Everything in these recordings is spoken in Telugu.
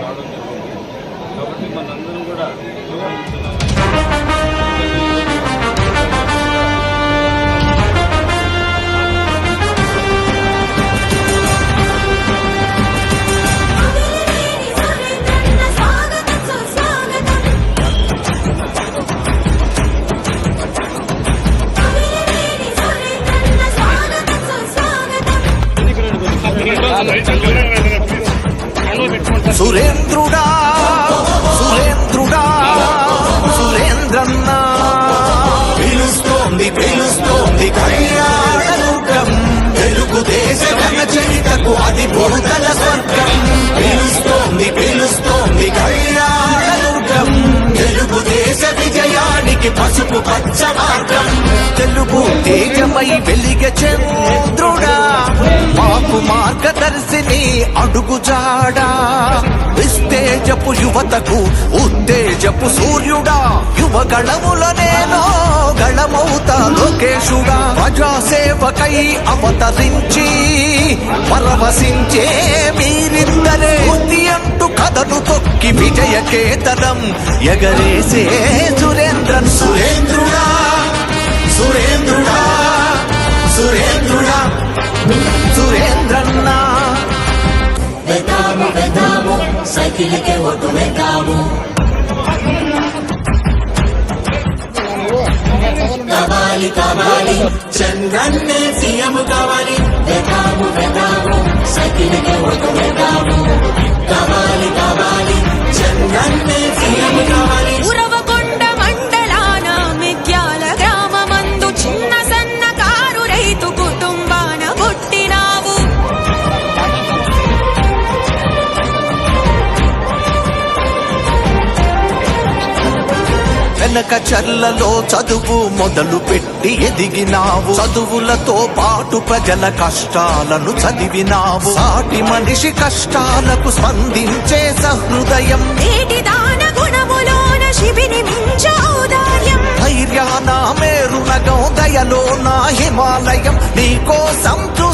రావడం జరిగింది. కాబట్టి మనందరం కూడా సురేంద్రుడా సురేంద్రుడా సురేంద్రన్న. పిలుస్తోంది పిలుస్తోంది కళ్యాణదుర్గం. తెలుగుదేశ చరితకు అది బుడతల స్వర్గం. పిలుస్తోంది పిలుస్తోంది కళ్యాణదుర్గం. తెలుగుదేశ విజయానికి పసుపు పచ్చ మార్గం తెలుగు తేజమై వెలిగ చంద్రుడా మాకు మార్గదర్శిని అడుగుజాడా. విస్తేజపు యువతకు ఉత్తేజపు సూర్యుడా. యువగళముల నేను గళమౌత లోకేశుడా. ప్రజాసేవకై అవతరించి పరవశించే మీరిద్దరే బుద్ధి అంటూ కథను తొక్కి విజయ కేతనం ఎగరేసే సైకిల్కే ఓటు వెతాము కావాలి కావాలి చంద్రన్నే సీఎం కావాలి. వెతాము వెతాము సైకిల్కే ఓటు వెతాము కావాలి వెనక చర్లలో చదువు మొదలు పెట్టి ఎదిగినావు. చదువులతో పాటు ప్రజల కష్టాలను చదివినావు. సాటి మనిషి కష్టాలకు స్పందించే సహృదయం. ధైర్యాన మేరునగం దయలో నా హిమాలయం. నీకోసం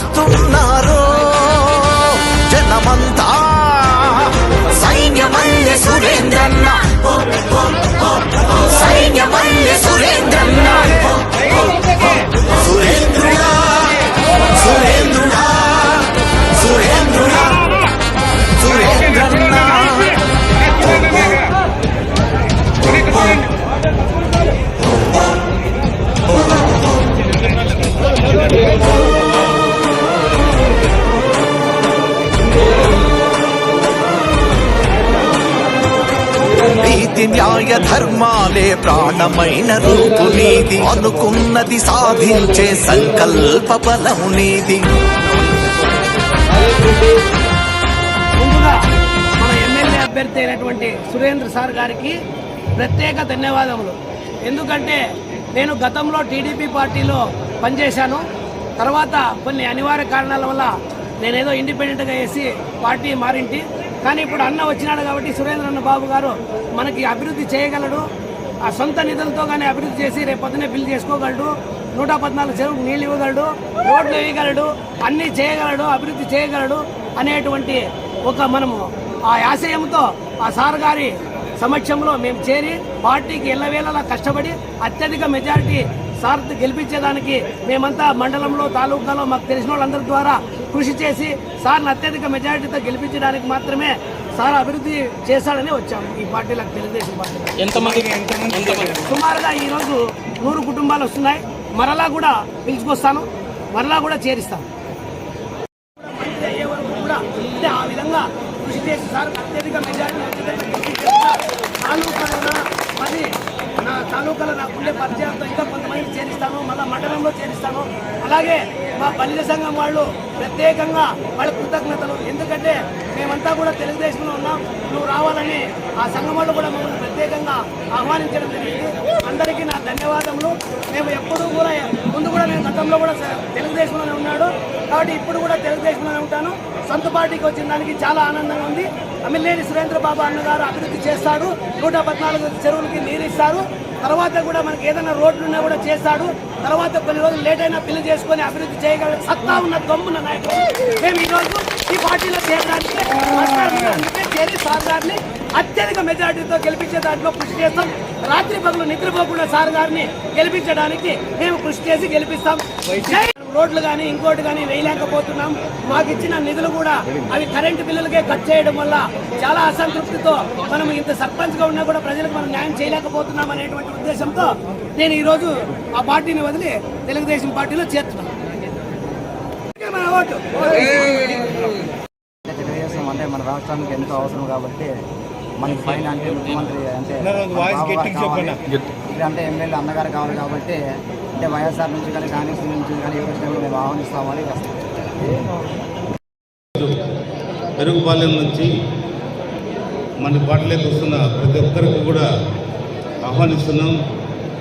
నీతి న్యాయ ధర్మాలే ప్రాణమైన రూపు నీది. అనుకున్నది సాధించే సంకల్ప బలం నీది. ముందుగా మన ఎమ్మెల్యే అభ్యర్థి అయినటువంటి సురేంద్ర సార్ గారికి ప్రత్యేక ధన్యవాదములు. ఎందుకంటే నేను గతంలో టీడీపీ పార్టీలో పనిచేశాను. తర్వాత కొన్ని అనివార్య కారణాల వల్ల నేనేదో ఇండిపెండెంట్గా వేసి పార్టీ మారింటి. కానీ ఇప్పుడు అన్న వచ్చినాడు కాబట్టి సురేంద్ర అన్న బాబు గారు మనకి అభివృద్ధి చేయగలడు. ఆ సొంత నిధులతో కానీ అభివృద్ధి చేసి రేపు బిల్ చేసుకోగలడు. నూట పద్నాలుగు చెరువుకు నీళ్ళు ఇవ్వగలడు. రోడ్లు వేయగలడు. అన్నీ చేయగలడు అభివృద్ధి చేయగలడు అనేటువంటి ఒక మనము ఆ ఆశయంతో ఆ సార్ గారి సమక్షంలో మేము చేరి పార్టీకి ఎల్లవేళలా కష్టపడి అత్యధిక మెజారిటీ సార్ గెలిపించేదానికి మేమంతా మండలంలో తాలూకాలో మాకు తెలిసిన వాళ్ళందరి ద్వారా కృషి చేసి సార్ని అత్యధిక మెజారిటీతో గెలిపించడానికి మాత్రమే సార్ అభివృద్ధి చేశాడని వచ్చాము ఈ పార్టీలకు తెలుగుదేశం పార్టీ సుమారుగా ఈరోజు నూరు కుటుంబాలు వస్తున్నాయి. మరలా కూడా పిలుచుకొస్తాను. మరలా కూడా చేరిస్తాను. కూడా ఆ విధంగా కృషి చేసి సార్ అత్యధిక మెజారిటీ. తాలూకాలో మరి నా తాలూకాలో నాకు ఉండే పరిచయంతో ఇంకా కొంతమంది చేరిస్తాను. మళ్ళీ మండలంలో చేరిస్తాను. అలాగే మా పల్లె సంఘం వాళ్ళు ప్రత్యేకంగా వాళ్ళ కృతజ్ఞతలు. ఎందుకంటే మేమంతా కూడా తెలుగుదేశంలో ఉన్నాం. నువ్వు రావాలని ఆ సంఘం వాళ్ళు కూడా మమ్మల్ని ప్రత్యేకంగా ఆహ్వానించడం జరిగింది. అందరికీ నా ధన్యవాదములు. మేము ఎప్పుడూ కూడా ముందు కూడా నేను గతంలో కూడా తెలుగుదేశంలోనే ఉన్నాడు. కాబట్టి ఇప్పుడు కూడా తెలుగుదేశంలోనే ఉంటాను. సొంత పార్టీకి వచ్చిన దానికి చాలా ఆనందంగా ఉంది. అమిలేని సురేంద్ర బాబు అన్నగారు అభివృద్ధి చేస్తారు నూట పద్నాలుగు చెరువులకి నీరు ఇస్తారు. తర్వాత కూడా మనకి ఏదైనా రోడ్లు ఉన్నా కూడా చేస్తాడు తర్వాత కొన్ని రోజులు లేట్ అయినా పెళ్ళి చేసుకొని అభివృద్ధి చేయగల సత్తా ఉన్న దమ్మున్న నాయకుడు. మేము ఈరోజు ఈ పార్టీలో చేరడానికి అందుకే చేరి సార్ గారిని అత్యధిక మెజార్టీతో గెలిపించే దాంట్లో కృషి చేస్తాం. రాత్రి పగలు నిద్రపోకుండా సార్ గారిని గెలిపించడానికి మేము కృషి చేసి గెలిపిస్తాం. రోడ్లు కానీ ఇంకోటి కానీ వేయలేకపోతున్నాం. మాకు ఇచ్చిన నిధులు కూడా అవి కరెంటు బిల్లులకే కట్ చేయడం వల్ల చాలా అసంతృప్తితో మనం ఇంత సర్పంచ్గా ఉన్నా కూడా ప్రజలకు మనం న్యాయం చేయలేకపోతున్నాం అనేటువంటి ఉద్దేశంతో నేను ఈ రోజు ఆ పార్టీని వదిలి తెలుగుదేశం పార్టీలో చేరుతున్నాను మన ఓటు. తెలుగుదేశం అంటే మన రాష్ట్రానికి ఎంతో అవసరం కాబట్టి మనకి పైన అంటే ముఖ్యమంత్రి అంటే ఇక్కడ అంటే ఎమ్మెల్యే అన్నగారు కావాలి కాబట్టి అంటే వైఎస్ఆర్ నుంచి కానీ కాంగ్రెస్ నుంచి కానీ ఏ విషయంలో మేము ఆహ్వానిస్తామని పెరుగుపాలెం నుంచి మన పాటలోకి వస్తున్న ప్రతి ఒక్కరికి కూడా ఆహ్వానిస్తున్నాం.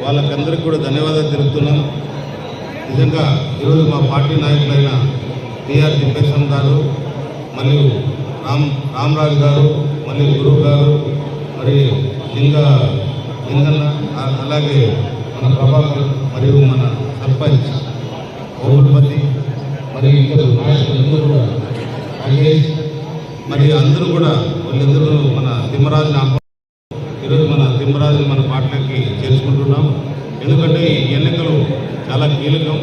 వాళ్ళకందరికీ కూడా ధన్యవాదాలు తెలుపుతున్నాం. నిజంగా ఈరోజు మా పార్టీ నాయకులైన టిఆర్ తిప్పేశం గారు మరియు రామ్ రామరాజు గారు మరియు గురువు గారు మరి లింగ లింగన్న అలాగే మన ప్రభాకర్ మరియు మన సర్పంచ్ ఓపులపతి మరియు ఇద్దరు నాయకులందరూ కూడా మరి అందరూ కూడా వాళ్ళిద్దరూ మన తిమ్మరాజుని ఆహ్వా ఈరోజు మన తిమ్మరాజుని మన పాటలకి చేర్చుకుంటున్నాం. ఎందుకంటే ఈ ఎన్నికలు చాలా కీలకం.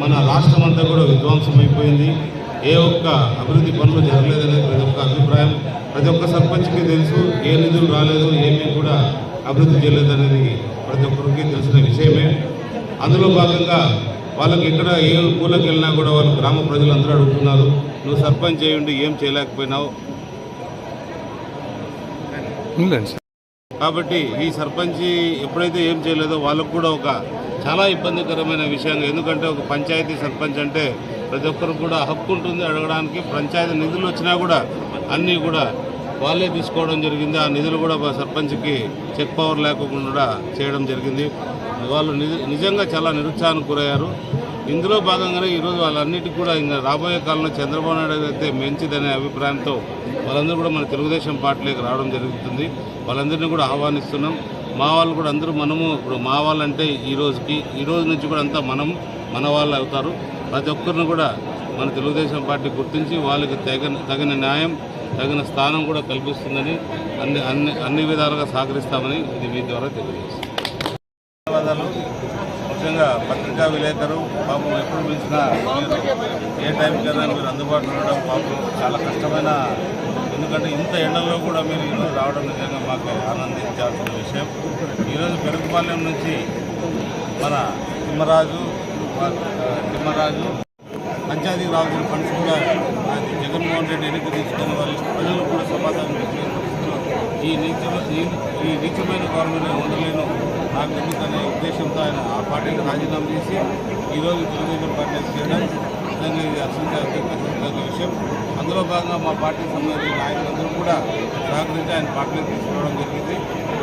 మన రాష్ట్రం అంతా కూడా విధ్వంసం అయిపోయింది ఏ ఒక్క అభివృద్ధి పనులు జరగలేదనేది ప్రతి ఒక్క అభిప్రాయం. ప్రతి ఒక్క సర్పంచ్కి తెలుసు ఏ నిధులు రాలేదు ఏమీ కూడా అభివృద్ధి చేయలేదనేది ప్రతి ఒక్కరికి తెలిసిన విషయమే. అందులో భాగంగా వాళ్ళకి ఎక్కడ ఏ ఊళ్ళకి వెళ్ళినా కూడా వాళ్ళు గ్రామ ప్రజలు అందరూ అడుగుతున్నారు నువ్వు సర్పంచ్ చేయండి ఏం చేయలేకపోయినావు? కాబట్టి ఈ సర్పంచి ఎప్పుడైతే ఏం చేయలేదో వాళ్ళకు కూడా ఒక చాలా ఇబ్బందికరమైన విషయం ఎందుకంటే ఒక పంచాయతీ సర్పంచ్ అంటే ప్రతి ఒక్కరు కూడా హక్కు ఉంటుంది అడగడానికి పంచాయతీ నిధులు వచ్చినా కూడా అన్నీ కూడా వాళ్ళే తీసుకోవడం జరిగింది. ఆ నిధులు కూడా సర్పంచ్కి చెక్ పవర్ లేకుండా చేయడం జరిగింది. వాళ్ళు నిజ- నిజంగా చాలా నిరుత్సాహానికి గురయ్యారు. ఇందులో భాగంగానే ఈరోజు వాళ్ళన్నిటికీ కూడా ఇంకా రాబోయే కాలంలో చంద్రబాబు నాయుడు అయితే మంచిదనే అభిప్రాయంతో వాళ్ళందరూ కూడా మన తెలుగుదేశం పార్టీలోకి రావడం జరుగుతుంది. వాళ్ళందరినీ కూడా ఆహ్వానిస్తున్నాం. మా వాళ్ళు కూడా అందరూ మనము ఇప్పుడు మా వాళ్ళంటే ఈ రోజుకి ఈ రోజు నుంచి కూడా అంతా మనం మన వాళ్ళు అవుతారు. ప్రతి ఒక్కరిని కూడా మన తెలుగుదేశం పార్టీ గుర్తించి వాళ్ళకి తగిన తగిన న్యాయం తగిన స్థానం కూడా కల్పిస్తుందని అన్ని అన్ని అన్ని విధాలుగా సహకరిస్తామని ఇది మీ ద్వారా తెలియజేస్తాం ధన్యవాదాలు. ముఖ్యంగా పత్రికా విలేకరు పాపం ఎప్పుడు పిలిచినా ఏ టైంకైనా మీరు అందుబాటులో ఉండడం పాపం చాలా కష్టమైన ఎందుకంటే ఇంత ఎండల్లో కూడా మీరు ఈరోజు రావడం నిజంగా మాకు ఆనందించాల్సిన విషయం. ఈరోజు పెరుగుపాలెం నుంచి మన తిమ్మరాజు తిమ్మరాజు పంచాయతీకి రావాల్సిన ఫండ్స్ కూడా జగన్మోహన్ రెడ్డి వెనక్కి తీసుకున్న వాళ్ళు ప్రజలు కూడా సమాధానం ఈ నీచ ఈ- ఈ నీచమైన గవర్నమెంట్ ఉండలేను. నాకు ఎందుకనే ఉద్దేశంతో ఆయన ఆ పార్టీకి రాజీనామా చేసి ఈరోజు తెలుగుదేశం పార్టీ చేయడం నిజంగా ఇది అసంతృప్తికర విషయం. అందులో భాగంగా మా పార్టీకి సంబంధించిన నాయకులందరూ కూడా సహకరించి ఆయన పార్టీని తీసుకోవడం జరిగింది.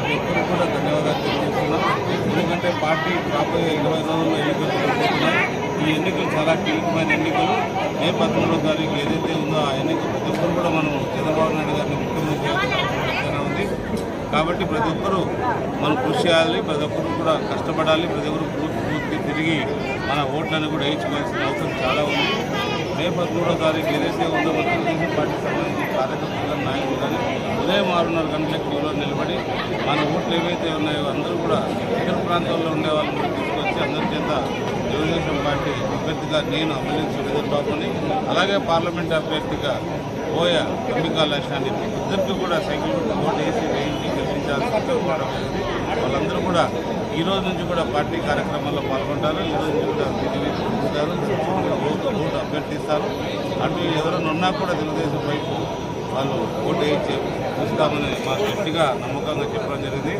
ప్రతి కూడా ధన్యవాదాలు తెలియజేస్తున్నాం. ఎందుకంటే పార్టీ రాబోయే ఇరవై రోజుల్లో ఎన్నికలు జరగబోతున్నాయి. ఈ ఎన్నికలు చాలా కీలకమైన ఎన్నికలు. మే పదమూడవ తారీఖు ఏదైతే ఉందో ఆ ఎన్నిక ప్రతి ఒక్కరు కూడా మనం చంద్రబాబు నాయుడు గారిని ముఖ్యమంత్రి కాబట్టి ప్రతి ఒక్కరూ మనం కృషి చేయాలి ప్రతి ఒక్కరు కూడా కష్టపడాలి ప్రతి ఒక్కరు పూర్తి పూర్తి తిరిగి మన ఓట్లను కూడా వేయించుకోవాల్సిన అవసరం చాలా ఉంది. మే పదమూడో తారీఖు ఏదైతే ఉందో తెలుగుదేశం పార్టీ సంబంధించిన కార్యకర్తలు నాయకులు కానీ ఉదయం ఆరున్నర గంటల క్యూలో నిలబడి మన ఓట్లు ఏవైతే ఉన్నాయో అందరూ కూడా ఇతర ప్రాంతాల్లో ఉండే వాళ్ళని కూడా తీసుకొచ్చి అందరి చేత తెలుగుదేశం పార్టీ అభ్యర్థిగా నేను అభినందించిన సురేంద్ర అలాగే పార్లమెంట్ అభ్యర్థిగా పోయ అంబికా లక్ష్యాన్ని ఇద్దరికి కూడా సైకిల్ ఓటు వేసి వేయించి గెలిపించాల్సి వాళ్ళందరూ కూడా ఈ రోజు నుంచి కూడా పార్టీ కార్యక్రమాల్లో పాల్గొంటారు. ఈ రోజు నుంచి కూడా తిరిగి ఓటు ఓటు అభ్యర్థిస్తారు. అటు ఎవరైనా ఉన్నా కూడా తెలుగుదేశం వైపు వాళ్ళు ఓటు వేయించి చూస్తామని మా గట్టిగా నమ్మకంగా చెప్పడం జరిగింది.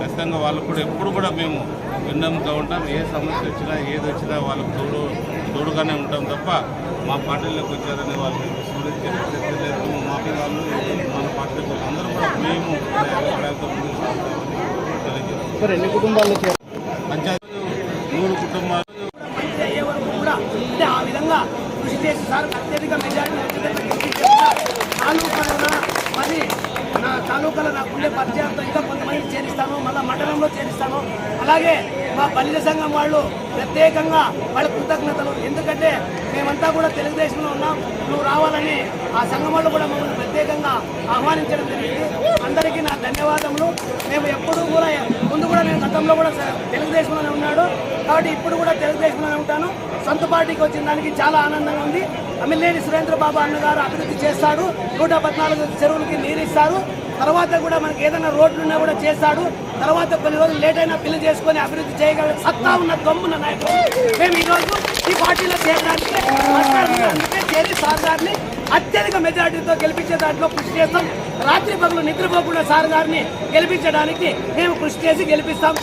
ఖచ్చితంగా వాళ్ళు కూడా ఎప్పుడు కూడా మేము విన్నంగా ఉంటాం. ఏ సమస్య వచ్చినా ఏది వచ్చినా వాళ్ళకు తోడు తోడుగానే ఉంటాం తప్ప మా పార్టీలోకి వచ్చారని వాళ్ళు స్మరించే వాళ్ళు మన అందరూ కూడా మేము తెలియజేస్తాం ఎన్ని కుటుంబాలు పంచాయతీ నూరు కుటుంబాలు అయ్యే వరకు కూడా ఆ విధంగా కృషి చేసి సార్ అత్యధిక మెజారిటీ తాలూకాలో మరి నా తాలూకాలో నాకుండే పరిచయంతో ఇంకా కొంతమంది చేరిస్తాను మళ్ళీ మండలంలో చేరిస్తాను అలాగే మా బలిజ సంఘం వాళ్ళు ప్రత్యేకంగా వాళ్ళ కృతజ్ఞతలు. ఎందుకంటే మేమంతా కూడా తెలుగుదేశంలో ఉన్నాం. నువ్వు రావాలని ఆ సంఘం వాళ్ళు కూడా మమ్మల్ని ప్రత్యేకంగా ఆహ్వానించడం జరిగింది. అందరికీ నా ధన్యవాదములు. మేము ఎప్పుడూ కూడా ముందు కూడా నేను గతంలో కూడా తెలుగుదేశంలోనే ఉన్నాడు. కాబట్టి ఇప్పుడు కూడా తెలుగుదేశంలోనే ఉంటాను. సొంత పార్టీకి వచ్చిన దానికి చాలా ఆనందంగా ఉంది. అమ్మిలేని సురేంద్ర బాబు అన్నగారు అభివృద్ధి చేస్తాడు. నూట పద్నాలుగు చెరువులకి నీరు ఇస్తారు. తర్వాత కూడా మనకి ఏదైనా రోడ్లు ఉన్నా కూడా చేస్తాడు. తర్వాత కొన్ని రోజులు లేట్ అయినా పెళ్ళి చేసుకొని అభివృద్ధి చేయగల సత్తా ఉన్న దమ్మున నాయకుడు. మేము ఈరోజు ఈ పార్టీలో చేరడానికి చేరి సార్ గారిని అత్యధిక మెజార్టీతో గెలిపించే దాంట్లో కృషి చేస్తాం. రాత్రి పగలు నిద్రపోకుండా సార్ గారిని గెలిపించడానికి మేము కృషి చేసి గెలిపిస్తాం.